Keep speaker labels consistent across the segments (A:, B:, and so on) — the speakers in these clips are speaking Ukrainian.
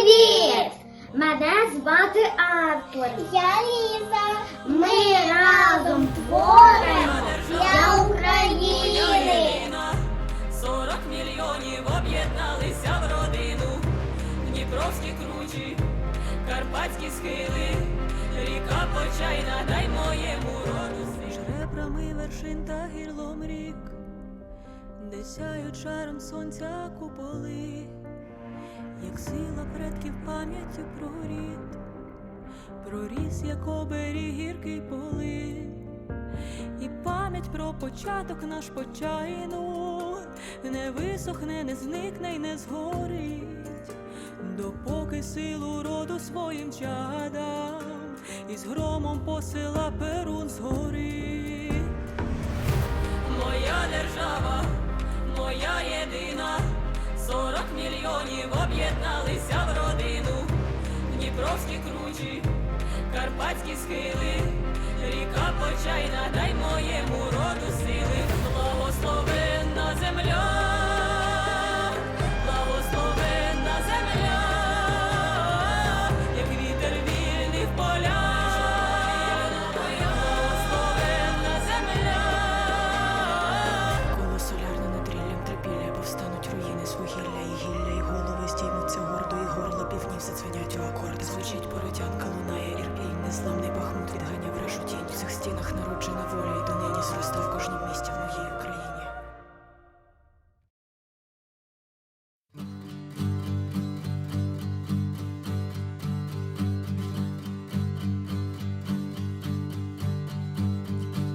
A: Привіт! Мене звати Артур. Я Ліза. Ми разом творимо для України.
B: 40 мільйонів об'єдналися в родину. Дніпровські кручі, карпатські схили, ріка почайна, дай моєму роду сил. Ребрами вершин та гірлом рік, де сяють шаром сонця куполи, як сила предків пам'яті прорід, проріс, як оберіг гіркий полин. І пам'ять про початок наш почайну не висохне, не зникне й не згорить, допоки силу роду своїм чадам із громом посила перун згорить. Моя держава, моя єдина, сорок мільйонів об'єдналися в родину, Дніпровські кручі, карпатські схили, ріка почайна,
C: стінах народжена воля, і донині зросте в кожнім місті в моїй Україні.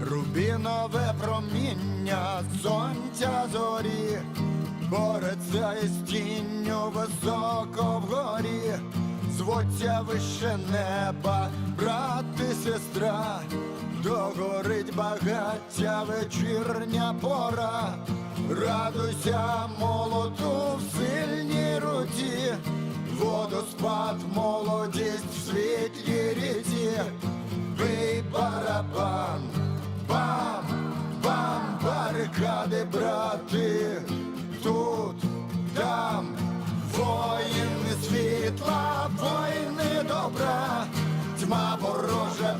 D: Рубінове проміння сонця зорі, бореться із тінню високо вгорі, зводця вище неба, брат і сестра, догорить багаття вечірня пора, радуйся молоту в сильній руці, водоспад, молодість в світлій ріці. Бий барабан, бам, бам, барикади, брати, тут, там, воїни світла, воїни добра, тьма ворожа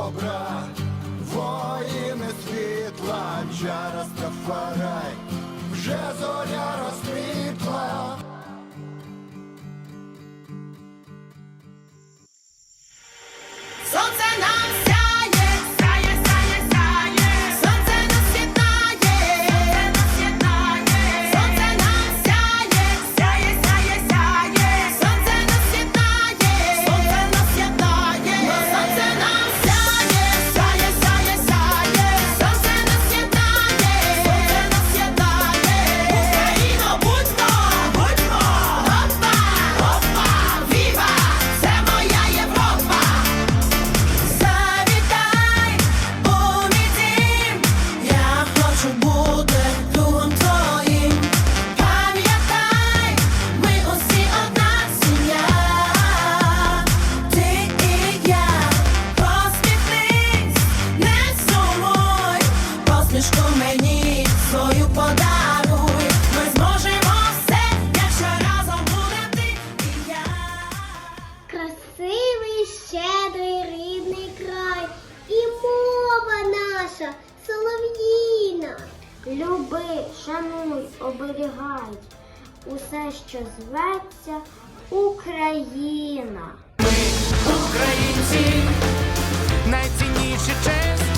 D: добра, воїни світла, чара Стафарай, вже зоря розквітла.
E: Сонце
A: шануй, оберігай усе, що зветься Україна. Ми, українці, найцінніші. честь.